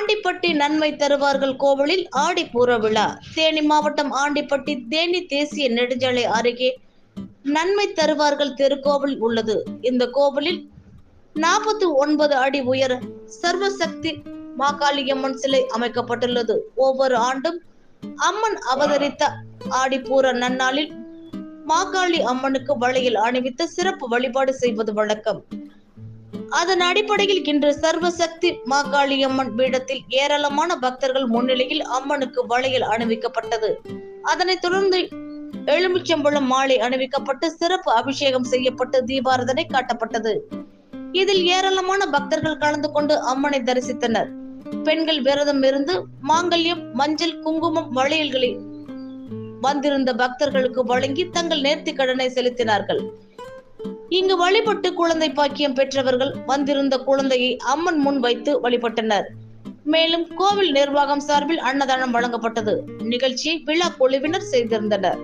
ஆண்டிப்பட்டி நன்மை தருவார்கள் கோவிலில் ஆடி பூர விழா. தேனி மாவட்டம் ஆண்டிப்பட்டி தேனி தேசிய நெடுஞ்சாலை அருகே நன்மை தருவார்கள் திருக்கோவில் உள்ளது. இந்த கோவிலில் நாற்பத்தி ஒன்பது அடி உயர சர்வசக்தி மாகாளியம்மன் சிலை அமைக்கப்பட்டுள்ளது. ஒவ்வொரு ஆண்டும் அம்மன் அவதரித்த ஆடிப்பூர நன்னாளில் மாகாளி அம்மனுக்கு வளையில் அணிவித்து சிறப்பு வழிபாடு செய்வது வழக்கம். அதன் அடிப்படையில் இன்று சர்வசக்தி மாகாளியம்மன் பீடத்தில் ஏராளமான பக்தர்கள் முன்னிலையில் அம்மனுக்கு வளையல் அணிவிக்கப்பட்டது. அதனைத் தொடர்ந்து எலுமிச்சம்பழம் மாலை அணிவிக்கப்பட்டு சிறப்பு அபிஷேகம் செய்யப்பட்டு தீபாரதனை காட்டப்பட்டது. இதில் ஏராளமான பக்தர்கள் கலந்து கொண்டு அம்மனை தரிசித்தனர். பெண்கள் விரதம் இருந்து மாங்கல்யம் மஞ்சள் குங்குமம் வளையல்களை வந்திருந்த பக்தர்களுக்கு வழங்கி தங்கள் நேர்த்தி கடனை செலுத்தினார்கள். இங்கு வழிபட்டு குழந்தை பாக்கியம் பெற்றவர்கள் வந்திருந்த குழந்தையை அம்மன் முன் வைத்து வழிபட்டனர். மேலும் கோவில் நிர்வாகம் சார்பில் அன்னதானம் வழங்கப்பட்டது. நிகழ்ச்சியை விழா குழுவினர் செய்திருந்தனர்.